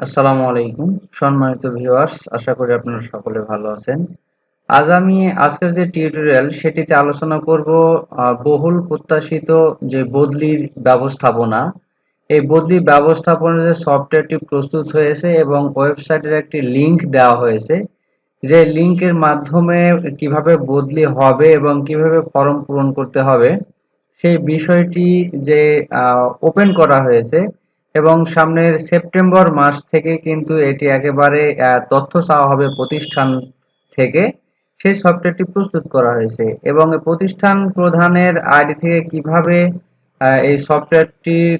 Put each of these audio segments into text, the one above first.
আসসালামু আলাইকুম, সম্মানিত ভিউয়ার্স আশা করি আপনারা সকলে ভালো আছেন। আজ আমি আজকের যে টিউটোরিয়াল সেটিতে আলোচনা করব বহুল প্রত্যাশিত যে বদলির ব্যবস্থাপনা। এই বদলি ব্যবস্থাপনার যে সফটওয়্যারটি প্রস্তুত হয়েছে এবং ওয়েবসাইটের একটি লিংক দেওয়া হয়েছে, যে লিংকের মাধ্যমে কীভাবে বদলি হবে এবং কীভাবে ফর্ম পূরণ করতে হবে, সেই বিষয়টি যে ওপেন করা হয়েছে এবং সামনের সেপ্টেম্বর মাস থেকে কিন্তু এটি একেবারে তথ্য চাওয়া হবে প্রতিষ্ঠান থেকে। সেই সফটওয়্যারটি প্রস্তুত করা হয়েছে এবং প্রতিষ্ঠান প্রধানের আইডি থেকে কীভাবে এই সফটওয়্যারটির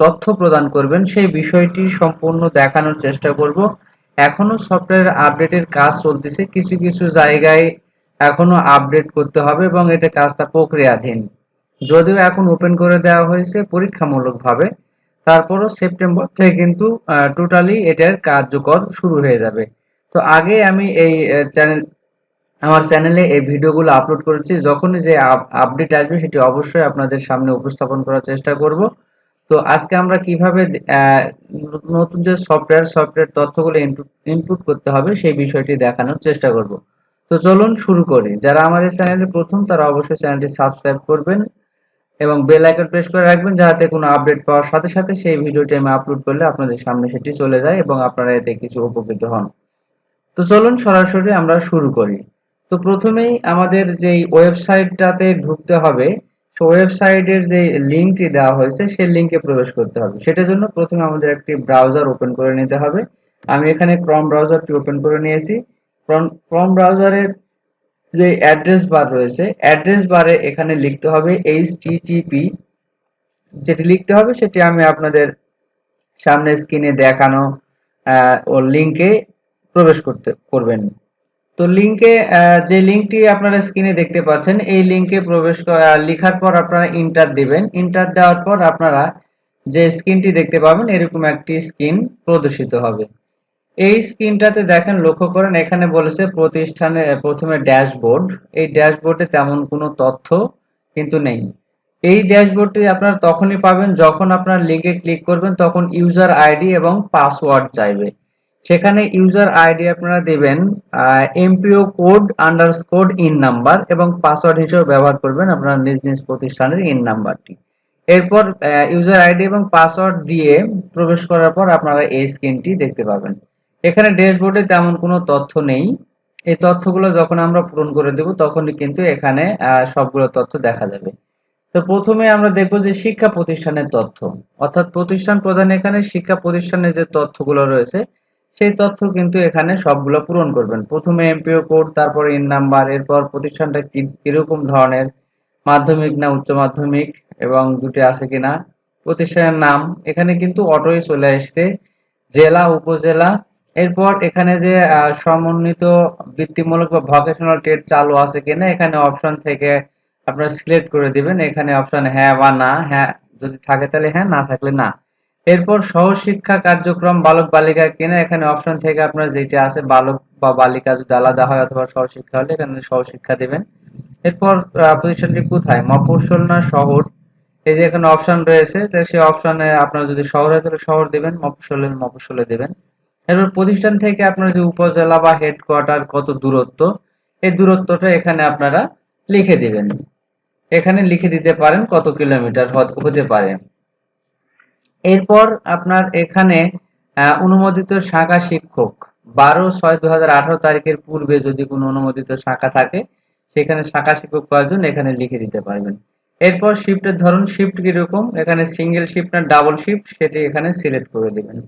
তথ্য প্রদান করবেন সেই বিষয়টি সম্পূর্ণ দেখানোর চেষ্টা করব। এখনও সফটওয়্যার আপডেটের কাজ চলতেছে, কিছু কিছু জায়গায় এখনও আপডেট করতে হবে এবং এটা কাজটা প্রক্রিয়াধীন। যদিও এখন ওপেন করে দেওয়া হয়েছে পরীক্ষামূলকভাবে। তারপরও সেপ্টেম্বর থেকে কিন্তু টোটালি এটার কার্যকর শুরু হয়ে যাবে। তো আগে আমি এই চ্যানেল আমার চ্যানেলে এই ভিডিওগুলো আপলোড করেছি। যখনই যে আপডেট আসবে, সেটি অবশ্যই আপনাদের সামনে উপস্থাপন করার চেষ্টা করব। তো আজকে আমরা কীভাবে নতুন যে সফটওয়্যার সফটওয়্যার তথ্যগুলো ইনপুট করতে হবে, সেই বিষয়টি দেখানোর চেষ্টা করব। তো চলুন শুরু করি। যারা আমাদের চ্যানেলে প্রথম, তারা অবশ্যই চ্যানেলটি সাবস্ক্রাইব করবেন। এবং বেল আইকন প্রেস করে রাখবেন যাতে কোনো আপডেট পাওয়ার সাথে সাথে সেই ভিডিওটি আমি আপলোড করলে আপনাদের সামনে সেটি চলে যায় এবং আপনারা এতে কিছু উপকৃত হন। তো চলুন সরাসরি আমরা শুরু করি। তো প্রথমেই আমাদের যে ওয়েবসাইটটাতে ঢুকতে হবে সেই ওয়েবসাইটের যে লিঙ্কটি দেওয়া হয়েছে, সেই লিঙ্কে প্রবেশ করতে হবে। সেটার জন্য প্রথমে আমাদের একটি ব্রাউজার ওপেন করে নিতে হবে। আমি এখানে ক্রম ব্রাউজারটি ওপেন করে নিয়েছি। ক্রম ব্রাউজারের যে অ্যাড্রেস বার রয়েছে অ্যাড্রেস বারে এখানে লিখতে হবে http যেটি লিখতে হবে সেটি আমি আপনাদের সামনে স্ক্রিনে দেখানো ও লিঙ্কে প্রবেশ করতে, করবেন। তো লিংকে যে লিঙ্কটি আপনারা স্ক্রিনে দেখতে পাচ্ছেন, এই লিঙ্কে প্রবেশ লেখার পর আপনারা ইন্টার দিবেন। ইন্টার দেওয়ার পর আপনারা যে স্ক্রিনটি দেখতে পাবেন, এরকম একটি স্ক্রিন প্রদর্শিত হবে। এই স্ক্রিনটাতে দেখেন, লক্ষ্য করেন এখানে বলেছে প্রতিষ্ঠানে প্রথমে ড্যাশবোর্ড। এই ড্যাশবোর্ডে তেমন কোনো তথ্য কিন্তু নেই। এই ড্যাশবোর্ডটি আপনারা তখনই পাবেন যখন আপনার লিঙ্কে ক্লিক করবেন, তখন ইউজার আইডি এবং পাসওয়ার্ড চাইবে। সেখানে ইউজার আইডি আপনারা দেবেন MPO code underscore EIIN number এবং পাসওয়ার্ড হিসেবে ব্যবহার করবেন আপনার নিজ নিজ প্রতিষ্ঠানের ইন নাম্বারটি। এরপর ইউজার আইডি এবং পাসওয়ার্ড দিয়ে প্রবেশ করার পর আপনারা এই স্ক্রিনটি দেখতে পাবেন। এখানে ড্যাশবোর্ডে তেমন কোনো তথ্য নেই। এই তথ্যগুলো যখন আমরা পূরণ করে দেব, তখনই কিন্তু এখানে সবগুলো তথ্য দেখা যাবে। তো প্রথমে আমরা দেখব যে শিক্ষা প্রতিষ্ঠানের তথ্য। অর্থাৎ প্রতিষ্ঠান প্রদান এখানে শিক্ষা প্রতিষ্ঠানের যে তথ্যগুলো রয়েছে, সেই তথ্য কিন্তু এখানে সবগুলো পূরণ করবেন। প্রথমে এমপিও কোড, তারপর ইন নাম্বার, এরপর প্রতিষ্ঠানটা কীরকম ধরনের, মাধ্যমিক না উচ্চ মাধ্যমিক, এবং দুটি আছে কিনা, প্রতিষ্ঠানের নাম। এখানে কিন্তু অটোই চলে আসছে জেলা, উপজেলা এরপর এখানে যে সমন্বিত বৃত্তিমূলক বা ভকেশনাল ট্রেড চালু আছে কিনা, এখানে অপশন থেকে আপনারা সিলেক্ট করে দিবেন। এখানে অপশন হ্যাঁ বা না হ্যাঁ যদি থাকে তাহলে হ্যাঁ না থাকলে না। এরপর সহশিক্ষা কার্যক্রম বালক বালিকা কিনা, এখানে অপশন থেকে আপনার যেটা আছে, বালক বা বালিকা যদি আলাদা হয় অথবা সহশিক্ষা হলে, এখানে সহশিক্ষা দিবেন। এরপর প্রতিষ্ঠানটি কোথায়? মফস্বল না শহর। এই যে এখানে অপশন রয়েছে সেই অপশনে আপনারা যদি শহর, তাহলে শহর দিবেন মফস্বলে মফস্বলে দিবেন। এরপর প্রতিষ্ঠান থেকে আপনার যে উপজেলা বা হেডকোয়ার্টার কত দূরত্ব, এই দূরত্বটা এখানে আপনারা লিখে দিবেন। এখানে লিখে দিতে পারেন কত কিলোমিটার হতে পারে। এরপর আপনার এখানে অনুমোদিত শাখা শিক্ষক। বারো ছয় দু তারিখের পূর্বে যদি কোনো অনুমোদিত শাখা থাকে, সেখানে শাখা শিক্ষক কয়জন এখানে লিখে দিতে পারবেন। এরপর শিফটের ধরন শিফট কীরকম? এখানে সিঙ্গেল শিফট না ডাবল শিফট সেটি এখানে সিলেক্ট করে দিবেন।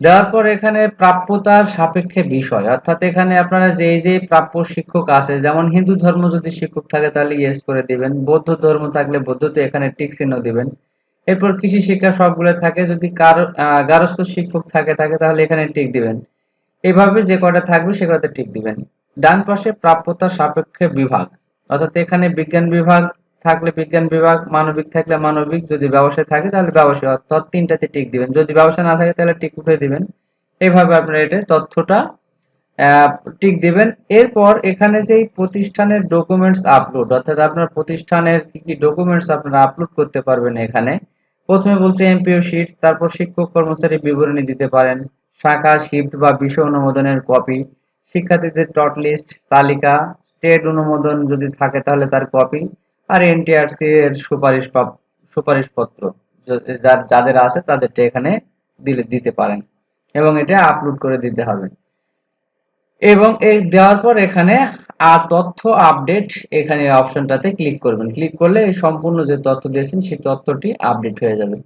দেওয়ার পর এখানে প্রাপ্যতার সাপেক্ষে বিষয়। অর্থাৎ এখানে আপনারা যে যে প্রাপ্য শিক্ষক আছে, যেমন হিন্দু ধর্ম যদি শিক্ষক থাকে, তাহলে ইয়েস করে দিবেন। বৌদ্ধ ধর্ম থাকলে বৌদ্ধতে এখানে টিক চিহ্ন দিবেন। এরপর কৃষি শিক্ষা সবগুলো থাকে। যদি কারও গারস্থ শিক্ষক থাকে থাকে, তাহলে এখানে টিক দিবেন। এইভাবে যে কটা থাকবে সে কটাতে টিক দিবেন। ডান পাশে প্রাপ্যতা সাপেক্ষে বিভাগ। অর্থাৎ এখানে বিজ্ঞান বিভাগ থাকলে বিজ্ঞান বিভাগ, মানবিক থাকলে মানবিক, যদি ব্যবসায় থাকে তাহলে ব্যবসায়। অর্থাৎ তিনটাতে টিক দিবেন। যদি ব্যবসা না থাকে তাহলে টিক উঠে দিবেন। এইভাবে আপনারা এটা তথ্যটা টিক দিবেন। এরপর এখানে যেই প্রতিষ্ঠানের ডকুমেন্টস আপলোড অর্থাৎ আপনার প্রতিষ্ঠানের কি কি ডকুমেন্টস আপনারা আপলোড করতে পারবেন এখানে। প্রথমে বলছে এমপিও শিট তারপর শিক্ষক কর্মচারী বিবরণী দিতে পারেন। শাখা শিফট বা বিষয় অনুমোদনের কপি শিক্ষার্থীদের টট লিস্ট তালিকা স্টেট অনুমোদন যদি থাকে তাহলে তার কপি আর এনটিআরসি এর সুপারিশ সুপারিশপত্র য- যার যাদের আছে তাদেরটা এখানে দিলে, দিতে পারেন। এবং এটা আপলোড করে দিতে হবে। এবং এই দেওয়ার পর এখানে আর তথ্য আপডেট এখানে অপশনটাতে ক্লিক করবেন। ক্লিক করলে এই সম্পূর্ণ যে তথ্য দিয়েছেন সেই তথ্যটি আপডেট হয়ে যাবে।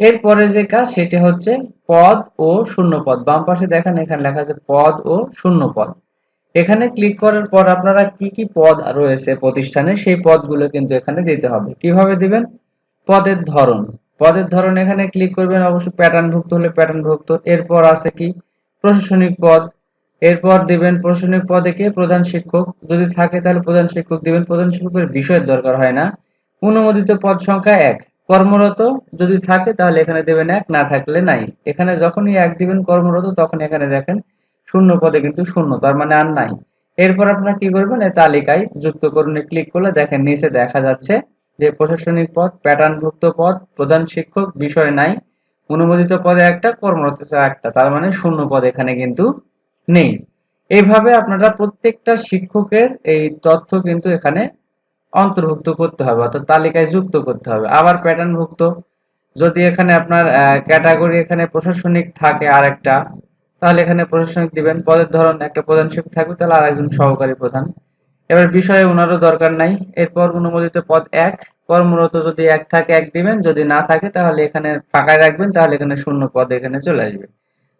এরপরে যে কাজ সেটি হচ্ছে পদ ও শূন্য পদ বাম পাশে দেখেন এখানে লেখা আছে পদ ও শূন্য পদ এখানে ক্লিক করার পর আপনারা কি কি পদ রয়েছে প্রতিষ্ঠানে, সেই পদগুলো কিন্তু এখানে দিতে হবে। কীভাবে দিবেন? পদের ধরন। পদের ধরন এখানে ক্লিক করবেন, অবশ্যই প্যাটার্নভুক্ত হলে প্যাটার্নভুক্ত এরপর আছে কি? প্রশাসনিক পদ। এরপর দিবেন প্রশাসনিক পদে কে? প্রধান শিক্ষক। যদি থাকে তাহলে প্রধান শিক্ষক দিবেন। প্রধান শিক্ষকের বিষয়ের দরকার হয় না। অনুমোদিত পদ সংখ্যা এক। কর্মরত যদি থাকে তাহলে এখানে দেবেন এক, না থাকলে নাই। এখানে যখনই এক দিবেন কর্মরত তখন এখানে দেখেন শূন্য পদে কিন্তু শূন্য, তার মানে আর নাই। এরপর আপনারা কি করবেন? এই তালিকায় যুক্ত করুন ক্লিক করলে দেখেন নিচে দেখা যাচ্ছে যে প্রশাসনিক পদ প্যাটার্নভুক্ত পদ, প্রধান শিক্ষক, বিষয় নাই, অনুমোদিত পদে একটা, কর্মরত একটা, তার মানে শূন্য পদ এখানে কিন্তু নেই। এইভাবে আপনারা প্রত্যেকটা শিক্ষকের এই তথ্য কিন্তু এখানে অন্তর্ভুক্ত করতে হবে, অর্থাৎ তালিকায় যুক্ত করতে হবে। আবার প্যাটার্নভুক্ত যদি এখানে আপনার ক্যাটাগরি এখানে প্রশাসনিক থাকে আরেকটা তাহলে এখানে প্রশাসনিক দিবেন পদের ধরন, একটা প্রধান শিক্ষক থাকবে, তাহলে আরেকজন সহকারী প্রধান। এবার বিষয়ে ওনারও দরকার নাই। এরপর অনুমোদিত পদ এক, কর্মরত যদি এক থাকে, এক দিবেন যদি না থাকে, তাহলে এখানে ফাঁকায় রাখবেন, তাহলে এখানে শূন্য পদ এখানে চলে আসবে।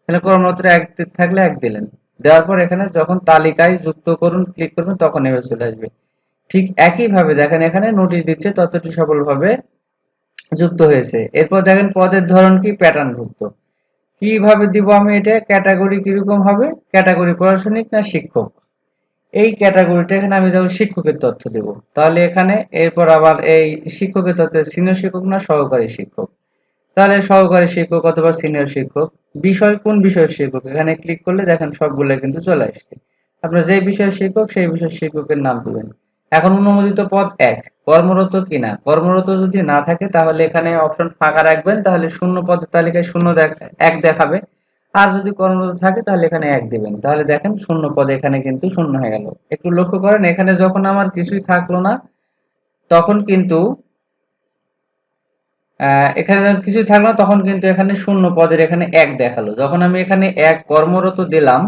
তাহলে কর্মরত এক থাকলে এক দিলেন। দেওয়ার পর এখানে যখন তালিকায় যুক্ত করুন, ক্লিক করবেন, তখন এভাবে চলে আসবে। ঠিক একইভাবে দেখেন এখানে নোটিশ দিচ্ছে তথ্যটি সফলভাবে যুক্ত হয়েছে। এরপর দেখেন পদের ধরন কি? প্যাটার্নভুক্ত। কীভাবে দিব আমি এটা? ক্যাটাগরি কীরকম হবে? ক্যাটাগরি প্রশাসনিক না শিক্ষক? এই ক্যাটাগরিটা এখানে আমি যেমন শিক্ষকের তথ্য দেব, তাহলে এখানে এরপর আবার এই শিক্ষকের তথ্য সিনিয়র শিক্ষক না সহকারী শিক্ষক? তাহলে সহকারী শিক্ষক অথবা সিনিয়র শিক্ষক, বিষয় কোন বিষয়ের শিক্ষক? এখানে ক্লিক করলে দেখেন সবগুলো কিন্তু চলে আসছে। আপনার যে বিষয়ের শিক্ষক, সেই বিষয়ের শিক্ষকের নাম দিবেন। এখন অনুমোদিত পদ এক। কর্মরত কিনা? কর্মরত যদি না থাকে, তাহলে এখানে অপশন ফাঁকা রাখবেন। তাহলে শূন্য পদের তালিকায় শূন্য এক দেখাবে। আর যদি কর্মরত থাকে, তাহলে এখানে এক দিবেন। তাহলে দেখেন শূন্য পদ এখানে কিন্তু শূন্য হয়ে গেল। একটু লক্ষ্য করেন, এখানে যখন আমার কিছুই থাকল না, তখন কিন্তু এখানে যখন কিছুই থাকল তখন কিন্তু এখানে শূন্য পদের এখানে এক দেখাল। যখন আমি এখানে এক কর্মরত দিলাম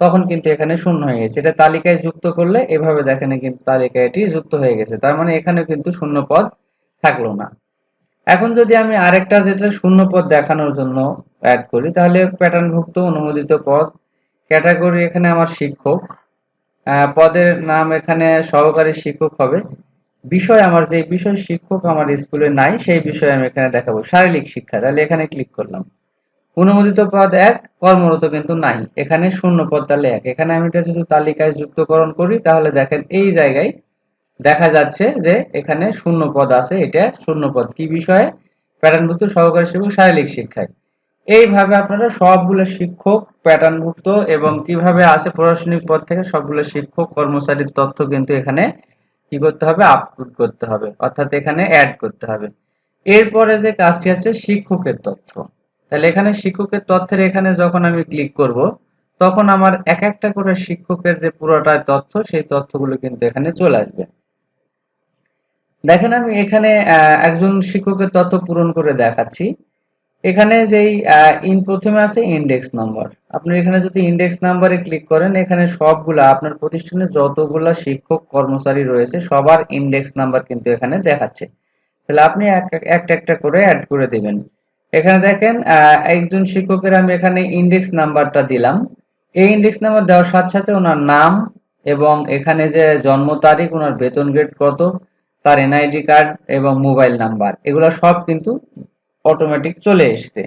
তখন কিন্তু এখানে শূন্য হয়ে গেছে। এটা তালিকায় যুক্ত করলে এভাবে দেখেন কিন্তু তালিকায় এটি যুক্ত হয়ে গেছে। তার মানে এখানে কিন্তু শূন্য পদ থাকল না। এখন যদি আমি আরেকটা যেটা শূন্য পদ দেখানোর জন্য অ্যাড করি, তাহলে প্যাটার্নভুক্ত অনুমোদিত পদ ক্যাটাগরি এখানে আমার শিক্ষক পদের নাম এখানে সহকারী শিক্ষক হবে। বিষয় আমার যে বিষয় শিক্ষক আমার স্কুলে নাই, সেই বিষয়ে আমি এখানে দেখাবো। শারীরিক শিক্ষা, তাহলে এখানে ক্লিক করলাম। অনুমোদিত পদ এক, কর্মরত কিন্তু নাই। এখানে শূন্য পদ তাহলে এক। এখানে আমি এটা যদি তালিকায় যুক্তকরণ করি, তাহলে দেখেন এই জায়গায় দেখা যাচ্ছে যে এখানে শূন্য পদ আছে, এটা শূন্য পদ। কি বিষয়ে? প্যাটার্নভুক্ত সহকারী শিক্ষক, শারীরিক শিক্ষায়। এইভাবে আপনারা সবগুলো শিক্ষক, প্যাটার্নভুক্ত এবং কীভাবে আছে প্রশাসনিক পদ থেকে সবগুলো শিক্ষক, কর্মচারীর তথ্য কিন্তু এখানে কি করতে হবে? আপলোড করতে হবে। অর্থাৎ এখানে অ্যাড করতে হবে। এরপরে যে কাজটি আছে, শিক্ষকের তথ্য। তাহলে এখানে শিক্ষকের তথ্যের এখানে যখন আমি ক্লিক করব, তখন আমার এক একটা করে শিক্ষকের যে পুরোটা তথ্য, সেই তথ্যগুলো কিন্তু এখানে চলে আসবে। দেখেন আমি এখানে একজন শিক্ষকের তথ্য পূরণ করে দেখাচ্ছি। এখানে যেই ইন প্রথমে আছে ইন্ডেক্স নাম্বার আপনি এখানে যদি ইন্ডেক্স নাম্বারে ক্লিক করেন, এখানে সবগুলা আপনার প্রতিষ্ঠানে যতগুলা শিক্ষক কর্মচারী রয়েছে, সবার ইন্ডেক্স নাম্বার কিন্তু এখানে দেখাচ্ছে। তাহলে আপনি একটা একটা করে অ্যাড করে দিবেন। এখানে দেখেন একজন শিক্ষকের আমি এখানে ইন্ডেক্স নাম্বারটা দিলাম। এই ইন্ডেক্স নাম্বার দেওয়ার সাথে সাথে ওনার নাম এবং এখানে যে জন্ম তারিখ, ওনার বেতন গ্রেড কত, তার এনআইডি কার্ড এবং মোবাইল নাম্বার এগুলো সব কিন্তু অটোমেটিক চলে এসছে।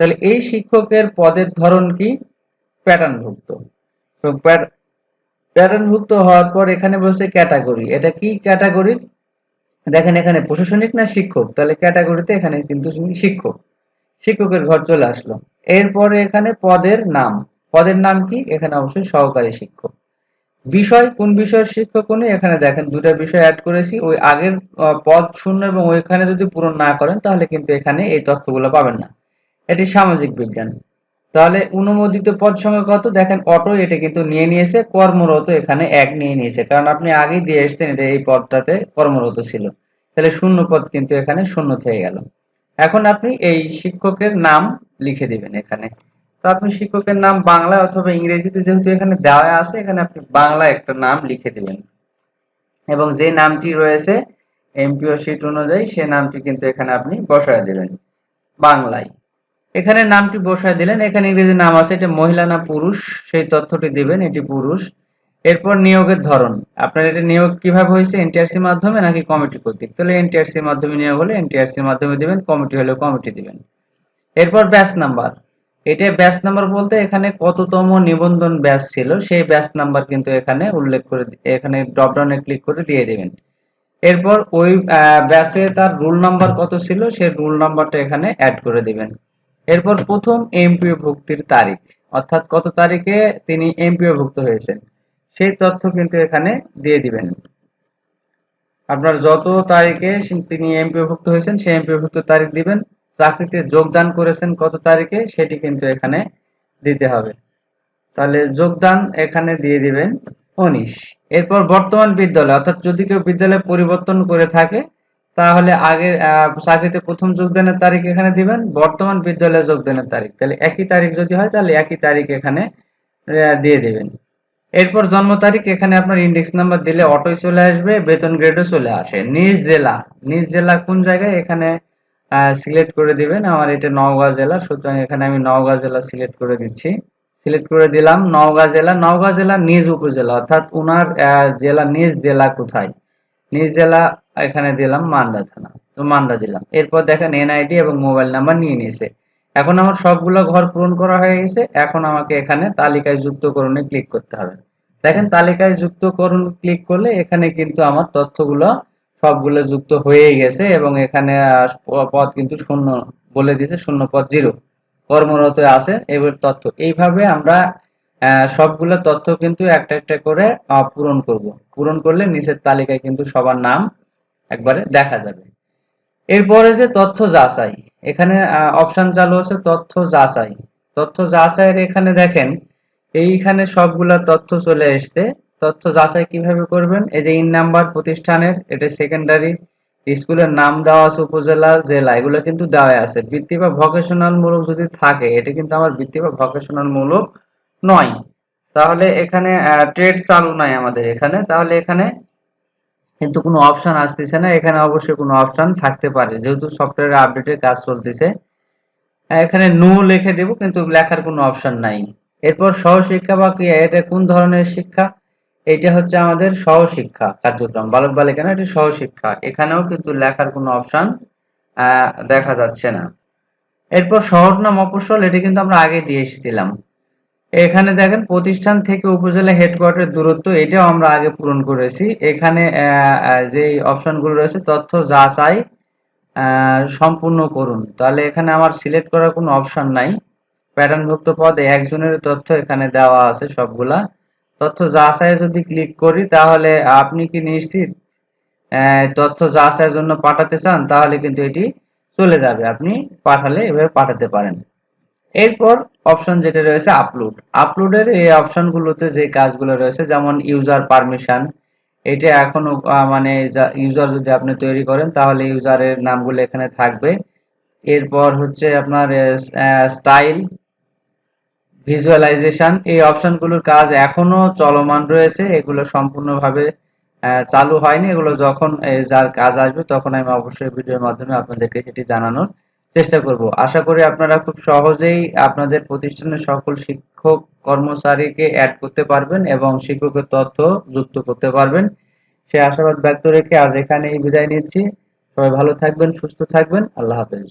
তাহলে এই শিক্ষকের পদের ধরন কি? প্যাটার্নভুক্ত তো প্যাটার্নভুক্ত হওয়ার পর এখানে বলছে ক্যাটাগরি এটা কি ক্যাটাগরি দেখেন এখানে প্রশাসনিক না শিক্ষক? তাহলে ক্যাটাগরিতে এখানে কিন্তু শিক্ষক। শিক্ষকের ঘর চলে আসলো। এরপরে এখানে পদের নাম। পদের নাম কি? এখানে অবশ্যই সহকারী শিক্ষক। বিষয়, কোন বিষয়ের শিক্ষক এখানে দেখেন দুটা বিষয় অ্যাড করেছি। ওই আগের পদ শূন্য এবং ওইখানে যদি পূরণ না করেন, তাহলে কিন্তু এখানে এই তথ্যগুলো পাবেন না। এটি সামাজিক বিজ্ঞান। তাহলে অনুমোদিত পদ সংখ্যা কত? দেখেন, অটো এটা কিন্তু নিয়ে নিয়েছে, কর্মরত এখানে এক নিয়ে নিয়েছে। কারণ আপনি আগেই দিয়ে এসছেন, এটা এই পদটাতে কর্মরত ছিল। তাহলে শূন্য পদ কিন্তু এখানে শূন্য থেকে গেল। এখন আপনি এই শিক্ষকের নাম লিখে দিবেন এখানে। তো আপনি শিক্ষকের নাম বাংলা অথবা ইংরেজিতে যেহেতু এখানে দেওয়া আছে, এখানে আপনি বাংলা একটা নাম লিখে দিবেন। এবং যে নামটি রয়েছে, এমপিও শিট অনুযায়ী সে নামটি কিন্তু এখানে আপনি বসায় দিবেন। বাংলায়। এখানে নামটি বসায় দিলেন, এখানে ইংরেজি নাম আছে, এটা মহিলা না পুরুষ, সেই তথ্যটি দিবেন, এটি পুরুষ। এরপর নিয়োগের ধরন। আপনার এটা নিয়োগ কীভাবে হয়েছে? এনটিআরসির মাধ্যমে নাকি কমিটি কর্তৃক? তাহলে এনটিআরসির মাধ্যমে নিয়োগ হলে এনটিআরসির মাধ্যমে দিবেন কমিটি হলে কমিটি দিবেন। এরপর ব্যাচ নাম্বার এটা ব্যাচ নাম্বার বলতে এখানে কততম নিবন্ধন ব্যাচ ছিল, সেই ব্যাচ নাম্বার কিন্তু এখানে উল্লেখ করে এখানে ড্রপডাউনে ক্লিক করে দিয়ে দিবেন। এরপর ওই ব্যাচে তার রুল নাম্বার কত ছিল, সেই রুল নাম্বারটা এখানে অ্যাড করে দিবেন। এরপর প্রথম এমপিও ভুক্তির তারিখ। অর্থাৎ কত তারিখে তিনি এমপিও ভুক্ত হয়েছেন? সেই তথ্য কিন্তু এখানে দিয়ে দিবেন। আপনার যত তারিখে তিনি এমপিও ভুক্ত হয়েছেন, সেই এমপিও ভুক্ত তারিখ দিবেন। চাকরিতে যোগদান করেছেন কত তারিখে, সেটি কিন্তু এখানে দিতে হবে। তাহলে যোগদান এখানে দিয়ে দিবেন উনিশ। এরপর বর্তমান বিদ্যালয়, অর্থাৎ যদি কেউ বিদ্যালয় পরিবর্তন করে থাকে, তাহলে আগে চাকরিতে প্রথম যোগদানের তারিখ এখানে দিবেন, বর্তমান বিদ্যালয়ে যোগদানের তারিখ। তাহলে একই তারিখ যদি হয়, তাহলে একই তারিখ এখানে দিয়ে দিবেন। এরপর জন্ম তারিখ, এখানে আপনার ইন্ডেক্স নাম্বার দিলে অটোই চলে আসবে, বেতন গ্রেডও চলে আসে। নিজ জেলা নিজ জেলা কোন জায়গায়? এখানে সিলেক্ট করে দিবেন। আমার এটা নওগাঁ জেলা, সুতরাং এখানে আমি নওগাঁ জেলা সিলেক্ট করে দিচ্ছি। সিলেক্ট করে দিলাম নওগাঁ জেলা। নওগাঁ জেলা নিজ উপজেলা, অর্থাৎ উনার জেলা নিজ জেলা কোথায়? নিজ জেলা এখানে দিলাম, মান্দা থানা। তো মান্দা দিলাম। এরপর দেখেন এনআইডি এবং মোবাইল নাম্বার নিয়ে নিয়েছে। এখন আমার সবগুলো ঘর পূরণ করা হয়ে গেছে। এখন আমাকে এখানে তালিকায় যুক্তকরণে ক্লিক করতে হবে। দেখেন, তালিকায় যুক্তকরণ ক্লিক করলে এখানে কিন্তু আমার তথ্যগুলো সবগুলো যুক্ত হয়ে গেছে এবং এখানে পদ কিন্তু শূন্য বলে দিয়েছে, শূন্য পদ জিরো। কর্মরত আছে, এবার তথ্য। এইভাবে আমরা সবগুলো তথ্য কিন্তু একটা একটা করে পূরণ করব। পূরণ করলে নিচের তালিকায় কিন্তু সবার নাম একবারে দেখা যাবে। এরপরে যে তথ্য যাচাই এখানে অপশন চালু আছে তথ্য যাচাই। তথ্য যাচাইয়ের এখানে দেখেন, এইখানে সবগুলা তথ্য চলে আসছে তথ্য যাচাই কীভাবে করবেন? এই যে ইন নাম্বার প্রতিষ্ঠানের, এটা সেকেন্ডারি স্কুলের নাম দেওয়া আছে উপজেলা, জেলা, এগুলো কিন্তু দেওয়া আছে। বৃত্তি বা ভকেশনাল মূলক যদি থাকে, এটা কিন্তু আমার বৃত্তি বা ভকেশনাল মূলক নয়। তাহলে এখানে ট্রেড চালু নাই আমাদের এখানে। তাহলে এখানে কিন্তু কোনো অপশন আসতেছে না। এখানে অবশ্যই কোনো অপশন থাকতে পারে। যেহেতু সফটওয়্যার আপডেটের কাজ চলতেছে। এখানে নো লিখে দেব, কিন্তু লেখার কোনো অপশন নাই। এরপর সহশিক্ষা বা ক্রিয়া, এটা কোন ধরনের শিক্ষা? এটা হচ্ছে আমাদের সহশিক্ষা কার্যক্রম। বালক বালিকা এটি সহশিক্ষা। এখানেও কিন্তু লেখার কোনো অপশন দেখা যাচ্ছে না। এরপর শহর নাম অপসল এটি কিন্তু আমরা আগে দিয়ে এসেছিলাম। এখানে দেখেন, প্রতিষ্ঠান থেকে উপজেলা হেডকোয়ার্টার দূরত্ব, এটাও আমরা আগে পূরণ করেছি। এখানে যে অপশনগুলো রয়েছে, তথ্য যা চাই সম্পূর্ণ করুন। তাহলে এখানে আমার সিলেক্ট করার কোনো অপশন নাই। প্যাটার্নভুক্ত পদে একজনের তথ্য এখানে দেওয়া আছে সবগুলা। তথ্য যাচাই যদি ক্লিক করি, তাহলে আপনি কি নিশ্চিত তথ্য যা যাচাইয়ের জন্য পাঠাতে চান? তাহলে কিন্তু এটি চলে যাবে। আপনি পাঠালে এভাবে পাঠাতে পারেন। এরপর অপশন যেটা রয়েছে আপলোড আপলোডের এই অপশনগুলোতে যে কাজগুলো রয়েছে, যেমন ইউজার পারমিশন এটা এখনও মানে ইউজার যদি আপনি তৈরি করেন, তাহলে ইউজারের নামগুলো এখানে থাকবে। এরপর হচ্ছে আপনার স্টাইল ভিজুয়ালাইজেশন এই অপশনগুলোর কাজ এখনও চলমান রয়েছে। এগুলো সম্পূর্ণভাবে চালু হয়নি। এগুলো যখন যার কাজ আসবে, তখন আমি অবশ্যই ভিডিওর মাধ্যমে আপনাদেরকে সেটি জানানোর চেষ্টা করব। আশা করি আপনারা খুব সহজেই আপনাদের প্রতিষ্ঠানের সকল শিক্ষক কর্মচারীকে অ্যাড করতে পারবেন এবং শিক্ষকের তথ্য যুক্ত করতে পারবেন। সে আশাবাদ ব্যক্ত রেখে আজ এখানেই বিদায় নিচ্ছি। সবাই ভালো থাকবেন, সুস্থ থাকবেন। আল্লাহ হাফেজ।